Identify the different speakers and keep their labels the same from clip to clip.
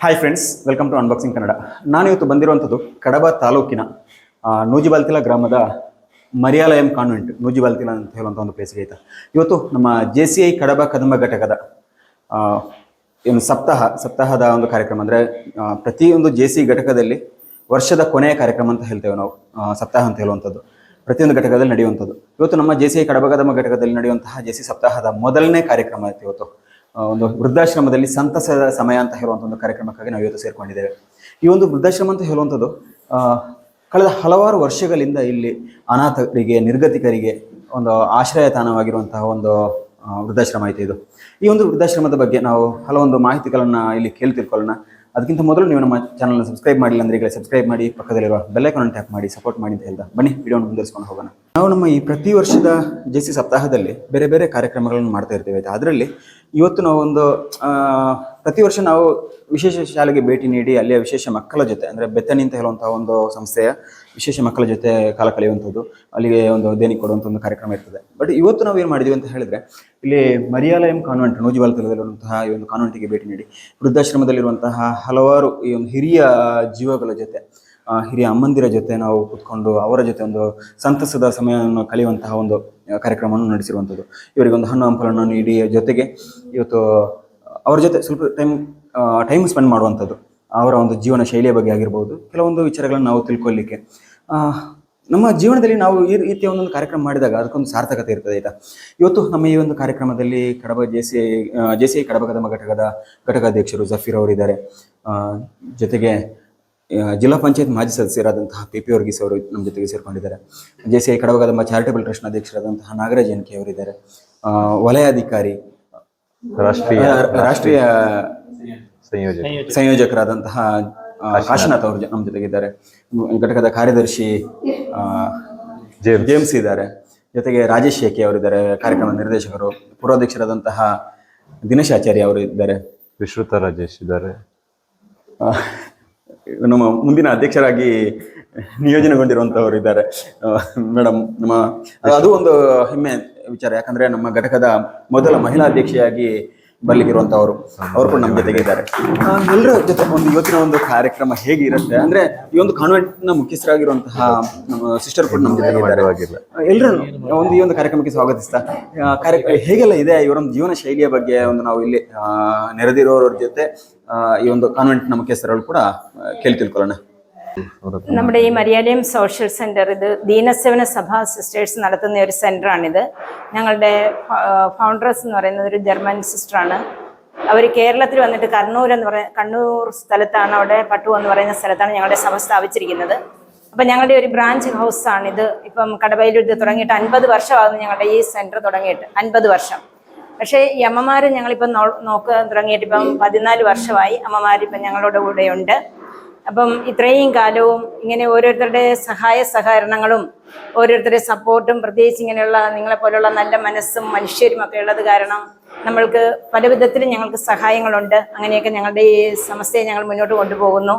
Speaker 1: Hi friends welcome to unboxing Kannada ನಾನು ಇವತ್ತು ಬಂದಿರುವಂಥದ್ದು ಕಡಬ ತಾಲೂಕಿನ ನೂಜಿಬಾಲ್ತಿಲ ಗ್ರಾಮದ ಮರಿಯಾಲಯಂ ಕಾನ್ವೆಂಟ್ ನೂಜಿಬಾಲ್ತಿಲ ಅಂತ ಹೇಳುವಂಥ ಒಂದು ಪ್ಲೇಸ್ಗೆ ಆಯ್ತಾ ಇವತ್ತು ನಮ್ಮ J C I Kadaba Kadamba ಘಟಕದ ಏನು ಸಪ್ತಾಹ, ಸಪ್ತಾಹದ ಒಂದು ಕಾರ್ಯಕ್ರಮ ಅಂದರೆ ಪ್ರತಿಯೊಂದು ಜೆ ಸಿ ಘಟಕದಲ್ಲಿ ವರ್ಷದ ಕೊನೆಯ ಕಾರ್ಯಕ್ರಮ ಅಂತ ಹೇಳ್ತೇವೆ ನಾವು ಸಪ್ತಾಹ ಅಂತ ಹೇಳುವಂಥದ್ದು, ಪ್ರತಿಯೊಂದು ಘಟಕದಲ್ಲಿ ನಡೆಯುವಂಥದ್ದು. ಇವತ್ತು ನಮ್ಮ J C I Kadaba Kadamba ಘಟಕದಲ್ಲಿ ನಡೆಯುವಂತಹ ಜೆ ಸಿ ಸಪ್ತಾಹದ ಮೊದಲನೇ ಕಾರ್ಯಕ್ರಮ ಐತಿ ಇವತ್ತು. ಒಂದು ವೃದ್ಧಾಶ್ರಮದಲ್ಲಿ ಸಂತಸದ ಸಮಯ ಅಂತ ಹೇಳುವಂಥ ಒಂದು ಕಾರ್ಯಕ್ರಮಕ್ಕಾಗಿ ನಾವು ಇವತ್ತು ಸೇರ್ಕೊಂಡಿದ್ದೇವೆ. ಈ ಒಂದು ವೃದ್ಧಾಶ್ರಮ ಅಂತ ಹೇಳುವಂಥದ್ದು ಕಳೆದ ಹಲವಾರು ವರ್ಷಗಳಿಂದ ಇಲ್ಲಿ ಅನಾಥರಿಗೆ, ನಿರ್ಗತಿಕರಿಗೆ ಒಂದು ಆಶ್ರಯ ತಾಣವಾಗಿರುವಂತಹ ಒಂದು ವೃದ್ಧಾಶ್ರಮ ಐತೆ ಇದು. ಈ ಒಂದು ವೃದ್ಧಾಶ್ರಮದ ಬಗ್ಗೆ ನಾವು ಹಲವೊಂದು ಮಾಹಿತಿಗಳನ್ನು ಇಲ್ಲಿ ಕೇಳಿ ತಿಳ್ಕೊಳ್ಳೋಣ ಅದಕ್ಕಿಂತ ಮೊದಲು ನೀವು ನಮ್ಮ ಚಾನಲ್ನ ಸಬ್ಸ್ಕ್ರೈಬ್ ಮಾಡಿಲ್ಲ ಅಂದ್ರೆ ಈಗ ಸಬ್ಸ್ಕ್ರೈಬ್ ಮಾಡಿ ಪಕ್ಕದಲ್ಲಿರುವ ಬೆಲ್ಲೈಕನ್ ಟ್ಯಾಪ್ ಮಾಡಿ ಸಪೋರ್ಟ್ ಮಾಡಿ ಅಂತ ಹೇಳ್ದ. ಬನ್ನಿ ವಿಡಿಯೋನ ಮುಂದುವರಿಸ್ಕೊಂಡು ಹೋಗೋಣ. ನಾವು ನಮ್ಮ ಈ ಪ್ರತಿ ವರ್ಷದ ಜೆ ಸಿ ಸಪ್ತಾಹದಲ್ಲಿ ಬೇರೆ ಬೇರೆ ಕಾರ್ಯಕ್ರಮಗಳನ್ನು ಮಾಡ್ತಾ ಇರ್ತೀವಿ ಅದರಲ್ಲಿ ಇವತ್ತು ನಾವು ಒಂದು ಆ, ಪ್ರತಿ ವರ್ಷ ನಾವು ವಿಶೇಷ ಶಾಲೆಗೆ ಭೇಟಿ ನೀಡಿ ಅಲ್ಲಿಯ ವಿಶೇಷ ಮಕ್ಕಳ ಜೊತೆ, ಅಂದರೆ ಬೆತ್ತನಿ ಅಂತ ಹೇಳುವಂತಹ ಒಂದು ಸಂಸ್ಥೆಯ ವಿಶೇಷ ಮಕ್ಕಳ ಜೊತೆ ಕಾಲ ಕಳೆಯುವಂಥದ್ದು, ಅಲ್ಲಿಗೆ ಒಂದು ದೇಣಿಗೆ ಕೊಡುವಂಥ ಒಂದು ಕಾರ್ಯಕ್ರಮ ಇರ್ತದೆ. ಬಟ್ ಇವತ್ತು ನಾವು ಏನು ಮಾಡಿದ್ವಿ ಅಂತ ಹೇಳಿದ್ರೆ, ಇಲ್ಲಿ ಮರಿಯಾಲಯಂ ಕಾನ್ವೆಂಟ್ ನೂಜಿಬಾಲ್ತಲದಲ್ಲಿರುವಂತಹ ಈ ಒಂದು ಕಾನ್ವೆಂಟಿಗೆ ಭೇಟಿ ನೀಡಿ, ವೃದ್ಧಾಶ್ರಮದಲ್ಲಿರುವಂತಹ ಹಲವಾರು ಈ ಒಂದು ಹಿರಿಯ ಜೀವಗಳ ಜೊತೆ ಹಿರಿಯ ಅಮ್ಮಂದಿರ ಜೊತೆ ನಾವು ಕೂತ್ಕೊಂಡು, ಅವರ ಜೊತೆ ಒಂದು ಸಂತಸದ ಸಮಯವನ್ನು ಕಳೆಯುವಂತಹ ಒಂದು ಕಾರ್ಯಕ್ರಮವನ್ನು ನಡೆಸಿರುವಂಥದ್ದು. ಇವರಿಗೆ ಒಂದು ಹಣ್ಣು ಹಂಪಲನ್ನು ನೀಡಿ, ಜೊತೆಗೆ ಇವತ್ತು ಅವರ ಜೊತೆ ಸ್ವಲ್ಪ ಟೈಮ್ ಟೈಮ್ ಸ್ಪೆಂಡ್ ಮಾಡುವಂಥದ್ದು, ಅವರ ಒಂದು ಜೀವನ ಶೈಲಿಯ ಬಗ್ಗೆ ಆಗಿರ್ಬೋದು, ಕೆಲವೊಂದು ವಿಚಾರಗಳನ್ನು ನಾವು ತಿಳ್ಕೊಳ್ಳಿಕ್ಕೆ ನಮ್ಮ ಜೀವನದಲ್ಲಿ ನಾವು ಈ ರೀತಿಯ ಒಂದೊಂದು ಕಾರ್ಯಕ್ರಮ ಮಾಡಿದಾಗ ಅದಕ್ಕೊಂದು ಸಾರ್ಥಕತೆ ಇರ್ತದೆ, ಆಯಿತಾ? ಇವತ್ತು ನಮ್ಮ ಈ ಒಂದು ಕಾರ್ಯಕ್ರಮದಲ್ಲಿ Kadaba J C J C Kadaba Kadamba ಘಟಕದ ಘಟಕಾಧ್ಯಕ್ಷರು ಜಫೀರ್ ಅವರಿದ್ದಾರೆ ಜೊತೆಗೆ ಜಿಲ್ಲಾ ಪಂಚಾಯತ್ ಮಾಜಿ ಸದಸ್ಯರಾದಂತಹ ಪಿ ಪಿ ವರ್ಗೀಸ್ ಅವರು ನಮ್ಮ ಜೊತೆಗೆ ಸೇರ್ಕೊಂಡಿದ್ದಾರೆ. J C I Kadaba Kadamba charitable ಟ್ರಸ್ಟ್ನ ಅಧ್ಯಕ್ಷರಾದಂತಹ ನಾಗರಾಜ್ ಎನ್ ಕೆ ಅವರಿದ್ದಾರೆ. ವಲಯಾಧಿಕಾರಿ
Speaker 2: ರಾಷ್ಟ್ರೀಯ
Speaker 1: ರಾಷ್ಟ್ರೀಯ ಸಂಯೋಜಕರಾದಂತಹ ಕಾಶನಾಥ್. ಅವರು ನಮ್ಮ ಜೊತೆಗಿದ್ದಾರೆ. ಘಟಕದ ಕಾರ್ಯದರ್ಶಿ ಆ,
Speaker 2: ಜೇಮ್ಸ್.
Speaker 1: ಜೇಮ್ಸ್ ಇದ್ದಾರೆ. ಜೊತೆಗೆ ರಾಜೇಶ್ ಶೇಖಿ ಅವರಿದ್ದಾರೆ ಕಾರ್ಯಕ್ರಮ ನಿರ್ದೇಶಕರು ಪೂರ್ವಾಧ್ಯಕ್ಷರಾದಂತಹ ದಿನೇಶ್ ಆಚಾರ್ಯ ಅವರು ಇದ್ದಾರೆ.
Speaker 2: ವಿಶ್ರುತ ರಾಜೇಶ್ ಇದ್ದಾರೆ.
Speaker 1: ಆ, ನಮ್ಮ ಮುಂದಿನ ಅಧ್ಯಕ್ಷರಾಗಿ ನಿಯೋಜನೆಗೊಂಡಿರುವಂತಹವರು ಇದ್ದಾರೆ. ಮೇಡಮ್ ನಮ್ಮ ಅದು ಒಂದು ಹೆಮ್ಮೆ. ವಿಚಾರ. ಯಾಕಂದ್ರೆ ನಮ್ಮ ಘಟಕದ ಮೊದಲ ಮಹಿಳಾ ಅಧ್ಯಕ್ಷೆಯಾಗಿ ಬರ್ಲಿಕ್ಕಿರುವಂತವರು ಅವರು ಕೂಡ ನಮ್ಮ ಜೊತೆಗೆ ಇದ್ದಾರೆ. ಎಲ್ಲರ ಜೊತೆ ಒಂದು ಇವತ್ತಿನ ಒಂದು ಕಾರ್ಯಕ್ರಮ ಹೇಗೆ ಇರುತ್ತೆ? ಅಂದ್ರೆ ಈ ಒಂದು ಕಾನ್ವೆಂಟ್ನ ಮುಖ್ಯಸ್ಥರಾಗಿರುವಂತಹ ಸಿಸ್ಟರ್ ಕೂಡ ನಮ್ಮ ಜೊತೆ ಇದ್ದಾರೆ. ಎಲ್ಲರೂ ಒಂದು ಈ ಒಂದು ಕಾರ್ಯಕ್ರಮಕ್ಕೆ ಸ್ವಾಗತಿಸ್ತಾ ಕಾರ್ಯಕ್ರಮ ಹೇಗೆಲ್ಲ ಇದೆ ಇವರೊಂದು ಜೀವನ ಶೈಲಿಯ ಬಗ್ಗೆ ಒಂದು ನಾವು ಇಲ್ಲಿ ನೆರೆದಿರೋರ ಜೊತೆ ಈ ಒಂದು ಕಾನ್ವೆಂಟ್ನ ಮುಖ್ಯಸ್ಥರಲ್ಲಿ ಕೂಡ ಕೇಳಿ ತಿಳ್ಕೊಳ್ಳೋಣ.
Speaker 3: നമ്മുടെ ഈ മരിയാലയം സോഷ്യൽ സെന്റർ ഇത് ദീനസേവന സഭ സിസ്റ്റേഴ്സ് നടത്തുന്ന ഒരു സെന്ററാണിത് ഞങ്ങളുടെ ഫൗണ്ടേഴ്സ് എന്ന് പറയുന്നത് ഒരു ജർമ്മൻ സിസ്റ്റർ ആണ്. അവർ കേരളത്തിൽ വന്നിട്ട് കണ്ണൂർ എന്ന് പറയുന്ന കണ്ണൂർ സ്ഥലത്താണ് അവിടെ പട്ടു എന്ന് പറയുന്ന സ്ഥലത്താണ് ഞങ്ങളുടെ സഭ സ്ഥാപിച്ചിരിക്കുന്നത്. അപ്പം ഞങ്ങളുടെ ഒരു ബ്രാഞ്ച് ഇത് ഇപ്പം കടവയിൽ ഇത് തുടങ്ങിയിട്ട് അൻപത് വർഷമാകുന്നു ഞങ്ങളുടെ ഈ സെന്റർ തുടങ്ങിയിട്ട്. അൻപത് വർഷം. പക്ഷേ ഈ അമ്മമാർ ഞങ്ങളിപ്പം നോ- നോക്കാൻ തുടങ്ങിയിട്ട് ഇപ്പം പതിനാല് വർഷമായി അമ്മമാരിപ്പം ഞങ്ങളുടെ കൂടെയുണ്ട്. അപ്പം ഇത്രയും കാലവും ഇങ്ങനെ ഓരോരുത്തരുടെ സഹായ സഹകരണങ്ങളും ഓരോരുത്തരുടെ സപ്പോർട്ടും പ്രത്യേകിച്ച് ഇങ്ങനെയുള്ള നിങ്ങളെ പോലുള്ള നല്ല മനസ്സും മനുഷ്യരും ഒക്കെ ഉള്ളത് കാരണം നമ്മൾക്ക് പല വിധത്തിലും ഞങ്ങൾക്ക് സഹായങ്ങളുണ്ട്. അങ്ങനെയൊക്കെ ഞങ്ങളുടെ ഈ സമസ്തയെ ഞങ്ങൾ മുന്നോട്ട് കൊണ്ടുപോകുന്നു.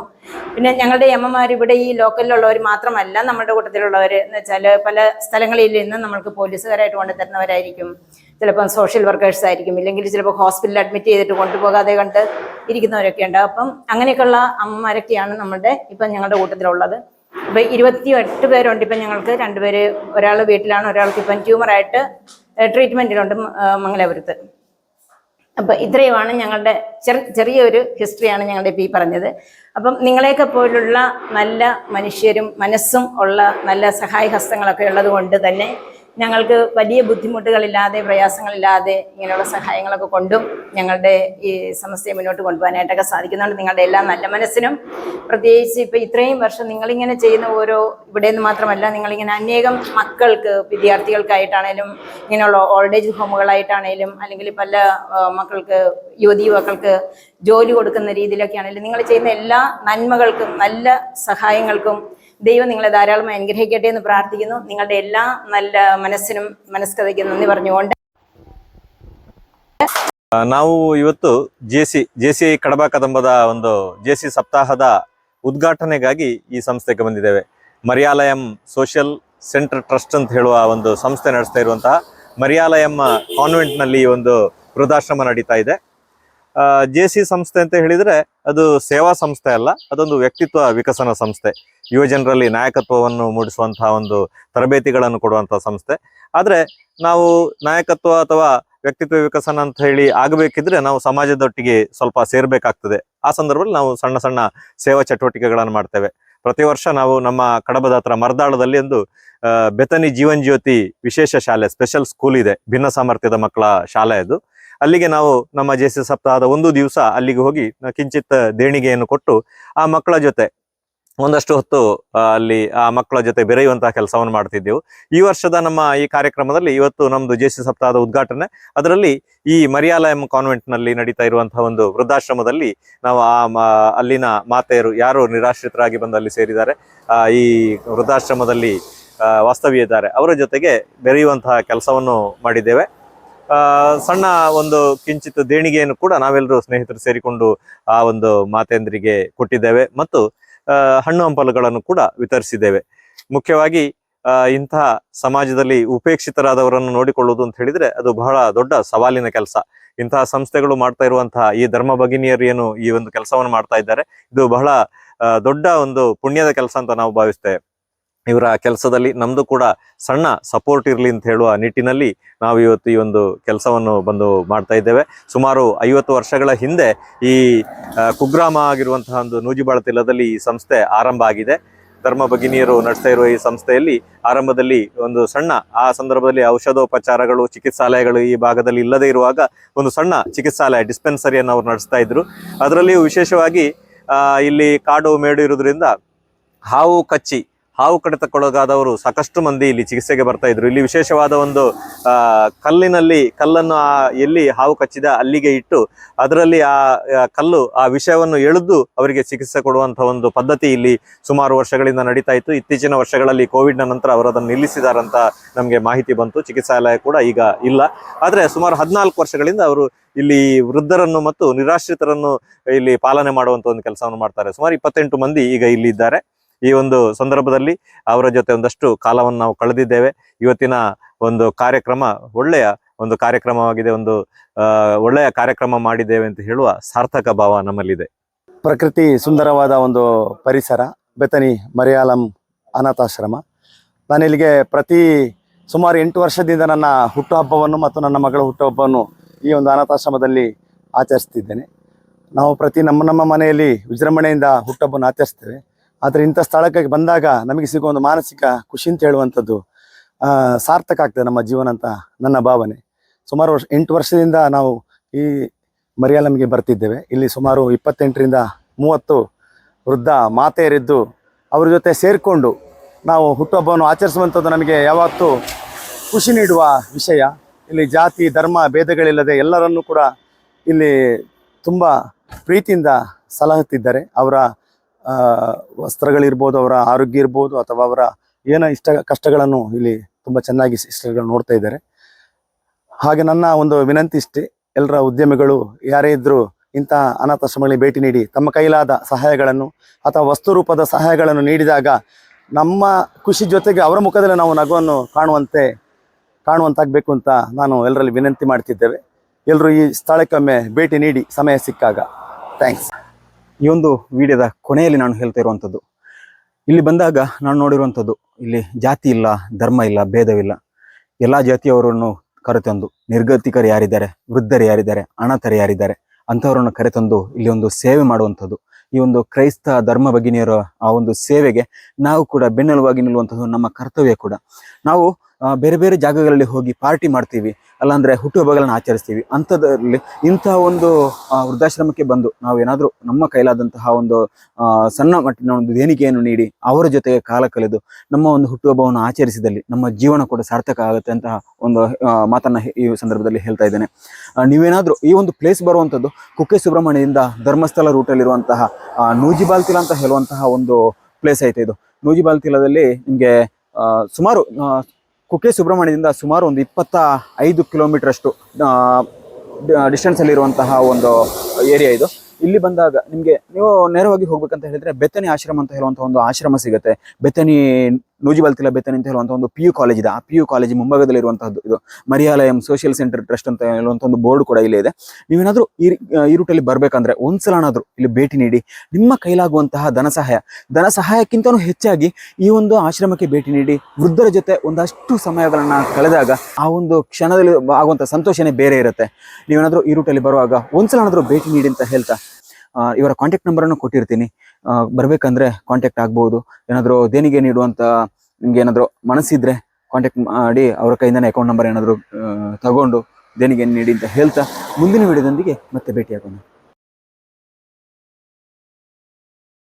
Speaker 3: പിന്നെ ഞങ്ങളുടെ എമ്മമാർ ഇവിടെ ഈ ലോക്കലിലുള്ളവർ മാത്രമല്ല നമ്മുടെ കൂട്ടത്തിലുള്ളവർ. എന്ന് വെച്ചാൽ പല സ്ഥലങ്ങളിൽ നിന്ന് നമ്മൾക്ക് പോലീസുകാരായിട്ട് കൊണ്ടുതരുന്നവരായിരിക്കും. ചിലപ്പം സോഷ്യൽ വർക്കേഴ്സ് ആയിരിക്കും. ഇല്ലെങ്കിൽ ചിലപ്പോൾ ഹോസ്പിറ്റലിൽ അഡ്മിറ്റ് ചെയ്തിട്ട് കൊണ്ടുപോകാതെ കണ്ട് ഇരിക്കുന്നവരൊക്കെ ഉണ്ട്. അപ്പം അങ്ങനെയൊക്കെയുള്ള അമ്മമാരൊക്കെയാണ് നമ്മുടെ ഇപ്പം ഞങ്ങളുടെ കൂട്ടത്തിലുള്ളത്. ഇപ്പം ഇരുപത്തി എട്ട് പേരുണ്ട് ഇപ്പം ഞങ്ങൾക്ക്. രണ്ടുപേര് ഒരാൾ വീട്ടിലാണ് ഒരാൾക്ക് ഇപ്പം ട്യൂമറായിട്ട് ട്രീറ്റ്മെന്റിലുണ്ട് മംഗലാപുരത്ത്. അപ്പം ഇത്രയുമാണ് ഞങ്ങളുടെ ചെറു ചെറിയൊരു ഹിസ്റ്ററിയാണ് ഞങ്ങളുടെ ഇപ്പൊ ഈ പറഞ്ഞത്. അപ്പം നിങ്ങളെയൊക്കെ പോലുള്ള നല്ല മനുഷ്യരും മനസ്സും ഉള്ള നല്ല സഹായ ഹസ്തങ്ങളൊക്കെ ഉള്ളത് കൊണ്ട് തന്നെ ഞങ്ങൾക്ക് വലിയ ബുദ്ധിമുട്ടുകളില്ലാതെ പ്രയാസങ്ങളില്ലാതെ ഇങ്ങനെയുള്ള സഹായങ്ങളൊക്കെ കൊണ്ടും ഞങ്ങളുടെ ഈ സമസ്തയെ മുന്നോട്ട് കൊണ്ടുപോകാനായിട്ടൊക്കെ സാധിക്കുന്നുണ്ട്. നിങ്ങളുടെ എല്ലാ നല്ല മനസ്സിനും പ്രത്യേകിച്ച് ഇപ്പം ഇത്രയും വർഷം നിങ്ങളിങ്ങനെ ചെയ്യുന്ന ഓരോ ഇവിടെ നിന്ന് മാത്രമല്ല നിങ്ങളിങ്ങനെ അനേകം മക്കൾക്ക് വിദ്യാർത്ഥികൾക്കായിട്ടാണേലും ഇങ്ങനെയുള്ള ഓൾഡ് ഏജ് ഹോമുകളായിട്ടാണേലും അല്ലെങ്കിൽ പല മക്കൾക്ക് യുവതി യുവാക്കൾക്ക് ജോലി കൊടുക്കുന്ന രീതിയിലൊക്കെ ആണെങ്കിലും നിങ്ങൾ ചെയ്യുന്ന എല്ലാ നന്മകൾക്കും നല്ല സഹായങ്ങൾക്കും ദൈവം നിങ്ങളെ ധാരാളം അനുഗ്രഹിക്കട്ടെ എന്ന് പ്രാർത്ഥിക്കുന്നു നിങ്ങളുടെ എല്ലാ നല്ല മനസ്സിനും മനസ്കഥയ്ക്കും നന്ദി പറഞ്ഞുകൊണ്ട്
Speaker 2: ಆ, ನಾವು ಇವತ್ತು J C J C Kadaba ಕದಂಬದ ಒಂದು ಜೆ ಸಿ ಸಪ್ತಾಹದ ಉದ್ಘಾಟನೆಗಾಗಿ ಈ ಸಂಸ್ಥೆಗೆ ಬಂದಿದ್ದೇವೆ ಮರಿಯಾಲಯಂ ಸೋಷಿಯಲ್ ಸೆಂಟರ್ ಟ್ರಸ್ಟ್ ಅಂತ ಹೇಳುವ ಒಂದು ಸಂಸ್ಥೆ ನಡೆಸ್ತಾ ಇರುವಂತಹ ಮರಿಯಾಲಯಂ ಕಾನ್ವೆಂಟ್ ನಲ್ಲಿ ಈ ಒಂದು ವೃದ್ಧಾಶ್ರಮ ನಡೀತಾ ಇದೆ ಜೆ ಸಿ ಸಂಸ್ಥೆ ಅಂತ ಹೇಳಿದ್ರೆ ಅದು ಸೇವಾ ಸಂಸ್ಥೆ ಅಲ್ಲ, ಅದೊಂದು ವ್ಯಕ್ತಿತ್ವ ವಿಕಸನ ಸಂಸ್ಥೆ. ಯುವ ಜನರಲ್ಲಿ ನಾಯಕತ್ವವನ್ನು ಮೂಡಿಸುವಂತಹ ಒಂದು ತರಬೇತಿಗಳನ್ನು ಕೊಡುವಂತಹ ಸಂಸ್ಥೆ. ಆದ್ರೆ ನಾವು ನಾಯಕತ್ವ ಅಥವಾ ವ್ಯಕ್ತಿತ್ವ ವಿಕಸನ ಅಂತ ಹೇಳಿ ಆಗಬೇಕಿದ್ರೆ ನಾವು ಸಮಾಜದೊಟ್ಟಿಗೆ ಸ್ವಲ್ಪ ಸೇರ್ಬೇಕಾಗ್ತದೆ. ಆ ಸಂದರ್ಭದಲ್ಲಿ ನಾವು ಸಣ್ಣ ಸಣ್ಣ ಸೇವಾ ಚಟುವಟಿಕೆಗಳನ್ನು ಮಾಡ್ತೇವೆ. ಪ್ರತಿ ವರ್ಷ ನಾವು ನಮ್ಮ ಕಡಬದ ಹತ್ರ ಮರ್ದಾಳದಲ್ಲಿ ಒಂದು ಬೆತನಿ ಜೀವನ್ ಜ್ಯೋತಿ ವಿಶೇಷ ಶಾಲೆ ಸ್ಪೆಷಲ್ ಸ್ಕೂಲ್ ಇದೆ. ಭಿನ್ನ ಸಾಮರ್ಥ್ಯದ ಮಕ್ಕಳ ಶಾಲೆ ಅದು. ಅಲ್ಲಿಗೆ ನಾವು ನಮ್ಮ ಜೆ ಸಿ ಸಪ್ತಾಹದ ಒಂದು ದಿವಸ ಅಲ್ಲಿಗೆ ಹೋಗಿ ಕಿಂಚಿತ್ ದೇಣಿಗೆಯನ್ನು ಕೊಟ್ಟು ಆ ಮಕ್ಕಳ ಜೊತೆ ಒಂದಷ್ಟು ಹೊತ್ತು ಅಲ್ಲಿ ಆ ಮಕ್ಕಳ ಜೊತೆ ಬೆರೆಯುವಂತಹ ಕೆಲಸವನ್ನು ಮಾಡ್ತಿದ್ದೆವು. ಈ ವರ್ಷದ ನಮ್ಮ ಈ ಕಾರ್ಯಕ್ರಮದಲ್ಲಿ ಇವತ್ತು ನಮ್ದು ಜೆ ಸಿ ಸಪ್ತಾಹದ ಉದ್ಘಾಟನೆ. ಅದರಲ್ಲಿ ಈ ಮರಿಯಾಲಯಂ ಕಾನ್ವೆಂಟ್ನಲ್ಲಿ ನಡೀತಾ ಇರುವಂತಹ ಒಂದು ವೃದ್ಧಾಶ್ರಮದಲ್ಲಿ ನಾವು ಆ ಅಲ್ಲಿನ ಮಾತೆಯರು ಯಾರು ನಿರಾಶ್ರಿತರಾಗಿ ಬಂದು ಅಲ್ಲಿ ಸೇರಿದ್ದಾರೆ ಈ ವೃದ್ಧಾಶ್ರಮದಲ್ಲಿ ವಾಸ್ತವ್ಯ ಇದ್ದಾರೆ, ಅವರ ಜೊತೆಗೆ ಬೆರೆಯುವಂತಹ ಕೆಲಸವನ್ನು ಮಾಡಿದ್ದೇವೆ. ಸಣ್ಣ ಒಂದು ಕಿಂಚಿತ್ ದೇಣಿಗೆಯನ್ನು ಕೂಡ ನಾವೆಲ್ಲರೂ ಸ್ನೇಹಿತರು ಸೇರಿಕೊಂಡು ಆ ಒಂದು ಮಾತೆಂದ್ರಿಗೆ ಕೊಟ್ಟಿದ್ದೇವೆ ಮತ್ತು ಹಣ್ಣು ಹಂಪಲುಗಳನ್ನು ಕೂಡ ವಿತರಿಸಿದ್ದೇವೆ. ಮುಖ್ಯವಾಗಿ ಇಂತಹ ಸಮಾಜದಲ್ಲಿ ಉಪೇಕ್ಷಿತರಾದವರನ್ನು ನೋಡಿಕೊಳ್ಳುವುದು ಅಂತ ಹೇಳಿದ್ರೆ ಅದು ಬಹಳ ದೊಡ್ಡ ಸವಾಲಿನ ಕೆಲಸ. ಇಂತಹ ಸಂಸ್ಥೆಗಳು ಮಾಡ್ತಾ ಇರುವಂತಹ ಈ ಧರ್ಮ ಭಗಿನಿಯರು ಏನು ಈ ಒಂದು ಕೆಲಸವನ್ನು ಮಾಡ್ತಾ ಇದ್ದಾರೆ, ಇದು ಬಹಳ ದೊಡ್ಡ ಒಂದು ಪುಣ್ಯದ ಕೆಲಸ ಅಂತ ನಾವು ಭಾವಿಸ್ತೇವೆ. ಇವರ ಕೆಲಸದಲ್ಲಿ ನಮ್ದು ಕೂಡ ಸಣ್ಣ ಸಪೋರ್ಟ್ ಇರಲಿ ಅಂತ ಹೇಳುವ ನಿಟ್ಟಿನಲ್ಲಿ ನಾವು ಇವತ್ತು ಈ ಒಂದು ಕೆಲಸವನ್ನು ಬಂದು ಮಾಡ್ತಾ ಇದ್ದೇವೆ. ಸುಮಾರು ಐವತ್ತು ವರ್ಷಗಳ ಹಿಂದೆ ಈ ಕುಗ್ರಾಮ ಆಗಿರುವಂತಹ ಒಂದು ನೂಜಿಬಾಳ ತಿಲ್ಲದಲ್ಲಿ ಈ ಸಂಸ್ಥೆ ಆರಂಭ ಆಗಿದೆ. ಧರ್ಮ ಭಗಿನಿಯರು ನಡೆಸ್ತಾ ಇರುವ ಈ ಸಂಸ್ಥೆಯಲ್ಲಿ ಆರಂಭದಲ್ಲಿ ಒಂದು ಸಣ್ಣ, ಆ ಸಂದರ್ಭದಲ್ಲಿ ಔಷಧೋಪಚಾರಗಳು, ಚಿಕಿತ್ಸಾಲಯಗಳು ಈ ಭಾಗದಲ್ಲಿ ಇಲ್ಲದೆ ಇರುವಾಗ ಒಂದು ಸಣ್ಣ ಚಿಕಿತ್ಸಾಲಯ, ಡಿಸ್ಪೆನ್ಸರಿಯನ್ನು ಅವರು ನಡೆಸ್ತಾ ಇದ್ರು. ಅದರಲ್ಲಿಯೂ ವಿಶೇಷವಾಗಿ ಇಲ್ಲಿ ಕಾಡು ಮೇಡು ಇರುವುದರಿಂದ ಹಾವು ಕಚ್ಚಿ ಹಾವು ಕಡಿತಕ್ಕೊಳಗಾದವರು ಸಾಕಷ್ಟು ಮಂದಿ ಇಲ್ಲಿ ಚಿಕಿತ್ಸೆಗೆ ಬರ್ತಾ ಇದ್ರು. ಇಲ್ಲಿ ವಿಶೇಷವಾದ ಒಂದು ಕಲ್ಲಿನಲ್ಲಿ, ಕಲ್ಲನ್ನು ಆ, ಎಲ್ಲಿ ಹಾವು ಕಚ್ಚಿದ ಅಲ್ಲಿಗೆ ಇಟ್ಟು ಅದರಲ್ಲಿ ಆ ಆ, ಕಲ್ಲು ಆ ವಿಷಯವನ್ನು ಎಳೆದು ಅವರಿಗೆ ಚಿಕಿತ್ಸೆ ಕೊಡುವಂತಹ ಒಂದು ಪದ್ಧತಿ ಇಲ್ಲಿ ಸುಮಾರು ವರ್ಷಗಳಿಂದ ನಡೀತಾ ಇತ್ತು. ಇತ್ತೀಚಿನ ವರ್ಷಗಳಲ್ಲಿ ಕೋವಿಡ್ನ ನಂತರ ಅವರು ಅದನ್ನು ನಿಲ್ಲಿಸಿದಾರಂತ ನಮಗೆ ಮಾಹಿತಿ ಬಂತು. ಚಿಕಿತ್ಸಾಲಯ ಕೂಡ ಈಗ ಇಲ್ಲ. ಆದ್ರೆ ಸುಮಾರು ಹದಿನಾಲ್ಕು ವರ್ಷಗಳಿಂದ ಅವರು ಇಲ್ಲಿ ವೃದ್ಧರನ್ನು ಮತ್ತು ನಿರಾಶ್ರಿತರನ್ನು ಇಲ್ಲಿ ಪಾಲನೆ ಮಾಡುವಂತ ಒಂದು ಕೆಲಸವನ್ನು ಮಾಡ್ತಾರೆ. ಸುಮಾರು ಇಪ್ಪತ್ತೆಂಟು ಮಂದಿ ಈಗ ಇಲ್ಲಿ ಇದ್ದಾರೆ. ಈ ಒಂದು ಸಂದರ್ಭದಲ್ಲಿ ಅವರ ಜೊತೆ ಒಂದಷ್ಟು ಕಾಲವನ್ನು ನಾವು ಕಳೆದಿದ್ದೇವೆ. ಇವತ್ತಿನ ಒಂದು ಕಾರ್ಯಕ್ರಮ ಒಳ್ಳೆಯ ಒಂದು ಕಾರ್ಯಕ್ರಮವಾಗಿದೆ, ಒಂದು ಒಳ್ಳೆಯ ಕಾರ್ಯಕ್ರಮ ಮಾಡಿದ್ದೇವೆ ಅಂತ ಹೇಳುವ ಸಾರ್ಥಕ ಭಾವ ನಮ್ಮಲ್ಲಿದೆ.
Speaker 4: ಪ್ರಕೃತಿ ಸುಂದರವಾದ ಒಂದು ಪರಿಸರ ಬೆತನಿ ಮರಿಯಾಲಂ ಅನಾಥಾಶ್ರಮ. ನಾನು ಇಲ್ಲಿಗೆ ಪ್ರತಿ ಸುಮಾರು ಎಂಟು ವರ್ಷದಿಂದ ನನ್ನ ಹುಟ್ಟುಹಬ್ಬವನ್ನು ಮತ್ತು ನನ್ನ ಮಗಳ ಹುಟ್ಟುಹಬ್ಬವನ್ನು ಈ ಒಂದು ಅನಾಥಾಶ್ರಮದಲ್ಲಿ ಆಚರಿಸ್ತಿದ್ದೇನೆ. ನಾವು ಪ್ರತಿ ನಮ್ಮ ನಮ್ಮ ಮನೆಯಲ್ಲಿ ವಿಜೃಂಭಣೆಯಿಂದ ಹುಟ್ಟುಹಬ್ಬವನ್ನು ಆಚರಿಸ್ತೇವೆ. ಆದರೆ ಇಂಥ ಸ್ಥಳಕ್ಕೆ ಬಂದಾಗ ನಮಗೆ ಸಿಗುವ ಒಂದು ಮಾನಸಿಕ ಖುಷಿ ಅಂತ ಹೇಳುವಂಥದ್ದು ಸಾರ್ಥಕ ಆಗ್ತದೆ ನಮ್ಮ ಜೀವನ ಅಂತ ನನ್ನ ಭಾವನೆ. ಸುಮಾರು ವರ್ಷ, ಎಂಟು ವರ್ಷದಿಂದ ನಾವು ಈ ಮರಿಯಾಲಮ್ಗೆ ಬರ್ತಿದ್ದೇವೆ. ಇಲ್ಲಿ ಸುಮಾರು ಇಪ್ಪತ್ತೆಂಟರಿಂದ ಮೂವತ್ತು ವೃದ್ಧ ಮಾತೆಯರಿದ್ದು ಅವ್ರ ಜೊತೆ ಸೇರಿಕೊಂಡು ನಾವು ಹುಟ್ಟುಹಬ್ಬವನ್ನು ಆಚರಿಸುವಂಥದ್ದು ನಮಗೆ ಯಾವತ್ತೂ ಖುಷಿ ನೀಡುವ ವಿಷಯ. ಇಲ್ಲಿ ಜಾತಿ, ಧರ್ಮ, ಭೇದಗಳಿಲ್ಲದೆ ಎಲ್ಲರನ್ನೂ ಕೂಡ ಇಲ್ಲಿ ತುಂಬ ಪ್ರೀತಿಯಿಂದ ಸಲಹುತ್ತಿದ್ದಾರೆ. ಅವರ ವಸ್ತ್ರಗಳಿರ್ಬೋದು, ಅವರ ಆರೋಗ್ಯ ಇರ್ಬೋದು, ಅಥವಾ ಅವರ ಏನೋ ಇಷ್ಟ ಕಷ್ಟಗಳನ್ನು ಇಲ್ಲಿ ತುಂಬ ಚೆನ್ನಾಗಿ ಇಷ್ಟಗಳನ್ನು ನೋಡ್ತಾ ಇದ್ದಾರೆ. ಹಾಗೆ ನನ್ನ ಒಂದು ವಿನಂತಿ ಇಷ್ಟೇ, ಎಲ್ಲರ ಉದ್ಯಮಿಗಳು ಯಾರೇ ಇದ್ದರೂ ಇಂಥ ಅನಾಥಾಶ್ರಮಗಳಿಗೆ ಭೇಟಿ ನೀಡಿ, ತಮ್ಮ ಕೈಲಾದ ಸಹಾಯಗಳನ್ನು ಅಥವಾ ವಸ್ತು ರೂಪದ ಸಹಾಯಗಳನ್ನು ನೀಡಿದಾಗ ನಮ್ಮ ಖುಷಿ ಜೊತೆಗೆ ಅವರ ಮುಖದಲ್ಲಿ ನಾವು ನಗುವನ್ನು ಕಾಣುವಂತೆ, ಕಾಣುವಂತಾಗಬೇಕು ಅಂತ ನಾನು ಎಲ್ಲರಲ್ಲಿ ವಿನಂತಿ ಮಾಡ್ತಿದ್ದೇವೆ. ಎಲ್ಲರೂ ಈ ಸ್ಥಳಕ್ಕೊಮ್ಮೆ ಭೇಟಿ ನೀಡಿ, ಸಮಯ ಸಿಕ್ಕಾಗ. ಥ್ಯಾಂಕ್ಸ್.
Speaker 1: ಈ ಒಂದು ವಿಡಿಯೋದ ಕೊನೆಯಲ್ಲಿ ನಾನು ಹೇಳ್ತಾ ಇರುವಂಥದ್ದು. ಇಲ್ಲಿ ಬಂದಾಗ ನಾನು ನೋಡಿರುವಂಥದ್ದು, ಇಲ್ಲಿ ಜಾತಿ ಇಲ್ಲ, ಧರ್ಮ ಇಲ್ಲ, ಭೇದವಿಲ್ಲ. ಎಲ್ಲ ಜಾತಿಯವರನ್ನು ಕರೆತಂದು, ನಿರ್ಗತಿಕರು ಯಾರಿದ್ದಾರೆ, ವೃದ್ಧರು ಯಾರಿದ್ದಾರೆ ಅನಾಥರು ಯಾರಿದ್ದಾರೆ, ಅಂಥವರನ್ನು ಕರೆತಂದು ಇಲ್ಲಿ ಒಂದು ಸೇವೆ ಮಾಡುವಂಥದ್ದು. ಈ ಒಂದು ಕ್ರೈಸ್ತ ಧರ್ಮ ಭಗಿನಿಯರ ಆ ಒಂದು ಸೇವೆಗೆ ನಾವು ಕೂಡ ಬೆನ್ನೆಲುವಾಗಿ ನಿಲ್ಲುವಂಥದ್ದು ನಮ್ಮ ಕರ್ತವ್ಯ ಕೂಡ. ನಾವು ಬೇರೆ ಬೇರೆ ಜಾಗಗಳಲ್ಲಿ ಹೋಗಿ ಪಾರ್ಟಿ ಮಾಡ್ತೀವಿ, ಅಲ್ಲಾಂದ್ರೆ ಹುಟ್ಟುಹಬ್ಬಗಳನ್ನು ಆಚರಿಸ್ತೀವಿ. ಅಂಥದ್ರಲ್ಲಿ ಇಂತಹ ಒಂದು ವೃದ್ಧಾಶ್ರಮಕ್ಕೆ ಬಂದು ನಾವು ಏನಾದರೂ ನಮ್ಮ ಕೈಲಾದಂತಹ ಒಂದು ಸಣ್ಣ ಮಟ್ಟಿನ ಒಂದು ದೇಣಿಗೆಯನ್ನು ನೀಡಿ ಅವರ ಜೊತೆಗೆ ಕಾಲ ಕಳೆದು ನಮ್ಮ ಒಂದು ಹುಟ್ಟುಹಬ್ಬವನ್ನು ಆಚರಿಸಿದಲ್ಲಿ ನಮ್ಮ ಜೀವನ ಕೂಡ ಸಾರ್ಥಕ ಆಗುತ್ತೆ ಅಂತಹ ಒಂದು ಮಾತನ್ನು ಈ ಸಂದರ್ಭದಲ್ಲಿ ಹೇಳ್ತಾ ಇದ್ದೇನೆ. ನೀವೇನಾದರೂ ಈ ಒಂದು ಪ್ಲೇಸ್ ಬರುವಂಥದ್ದು, ಕುಕ್ಕೆ ಸುಬ್ರಹ್ಮಣ್ಯದಿಂದ ಧರ್ಮಸ್ಥಳ ರೂಟಲ್ಲಿರುವಂತಹ ನೂಜಿಬಾಲ್ ನೂಜಿಬಾಲ್ತಿಲ ಅಂತ ಹೇಳುವಂತಹ ಒಂದು ಪ್ಲೇಸ್ ಐತೆ ಇದು. ನೂಜಿಬಾಲ್ತಿಲದಲ್ಲಿ ನಿಮಗೆ ಸುಮಾರು ಕುಕ್ಕೆ ಸುಬ್ರಹ್ಮಣ್ಯದಿಂದ ಸುಮಾರು ಒಂದು ಇಪ್ಪತ್ತ ಐದು ಕಿಲೋಮೀಟರ್ ಅಷ್ಟು ಡಿಸ್ಟೆನ್ಸ್ ಅಲ್ಲಿ ಇರುವಂತಹ ಒಂದು ಏರಿಯಾ ಇದು. ಇಲ್ಲಿ ಬಂದಾಗ ನಿಮಗೆ ನೀವು ನೇರವಾಗಿ ಹೋಗ್ಬೇಕಂತ ಹೇಳಿದ್ರೆ ಬೆತ್ತನಿ ಆಶ್ರಮ ಅಂತ ಹೇಳುವಂತಹ ಒಂದು ಆಶ್ರಮ ಸಿಗುತ್ತೆ. ಬೆತ್ತನಿ ನೂಜಿಬಲ್ತಿಲ ಲಭ್ಯತೆ ಅಂತ ಹೇಳುವಂಥ ಒಂದು ಪಿ ಯು ಕಾಲೇಜ್ ಇದೆ. ಆ ಪಿ ಯು ಕಾಲೇಜ್ ಮುಂಭಾಗದಲ್ಲಿರುವಂತಹದ್ದು ಇದು ಮರಿಯಾಲಯಂ ಸೋಷಿಯಲ್ ಸೆಂಟರ್ ಟ್ರಸ್ಟ್ ಅಂತ ಹೇಳುವಂಥ ಒಂದು ಬೋರ್ಡ್ ಕೂಡ ಇಲ್ಲೇ ಇದೆ. ನೀವೇನಾದ್ರೂ ಈ ಈ ರೂಟಲ್ಲಿ ಬರ್ಬೇಕಂದ್ರೆ ಒಂದ್ಸಲನಾದ್ರೂ ಇಲ್ಲಿ ಭೇಟಿ ನೀಡಿ. ನಿಮ್ಮ ಕೈಲಾಗುವಂತಹ ಧನ ಸಹಾಯ, ಧನ ಸಹಾಯಕ್ಕಿಂತನೂ ಹೆಚ್ಚಾಗಿ ಈ ಒಂದು ಆಶ್ರಮಕ್ಕೆ ಭೇಟಿ ನೀಡಿ, ವೃದ್ಧರ ಜೊತೆ ಒಂದಷ್ಟು ಸಮಯಗಳನ್ನ ಕಳೆದಾಗ ಆ ಒಂದು ಕ್ಷಣದಲ್ಲಿ ಆಗುವಂಥ ಸಂತೋಷನೇ ಬೇರೆ ಇರುತ್ತೆ. ನೀವೇನಾದ್ರೂ ಈ ರೂಟಲ್ಲಿ ಬರುವಾಗ ಒಂದ್ಸಲನಾದ್ರೂ ಭೇಟಿ ನೀಡಿ ಅಂತ ಹೇಳ್ತಾ ಇವರ ಕಾಂಟ್ಯಾಕ್ಟ್ ನಂಬರನ್ನು ಕೊಟ್ಟಿರ್ತೀನಿ. ಬರಬೇಕಂದ್ರೆ ಕಾಂಟ್ಯಾಕ್ಟ್ ಆಗ್ಬೋದು. ಏನಾದರೂ ದೇಣಿಗೆ ನೀಡುವಂತ ನಿಮ್ಗೆ ಏನಾದರೂ ಮನಸ್ಸಿದ್ರೆ ಕಾಂಟ್ಯಾಕ್ಟ್ ಮಾಡಿ ಅವರ ಕೈಯಿಂದನೇ ಅಕೌಂಟ್ ನಂಬರ್ ಏನಾದರೂ ತಗೊಂಡು ದೇಣಿಗೆ ನೀಡಿ ಅಂತ ಹೇಳ್ತಾ ಮುಂದಿನ ವಿಡಿಯೋದೊಂದಿಗೆ ಮತ್ತೆ ಭೇಟಿಯಾಗೋಣ.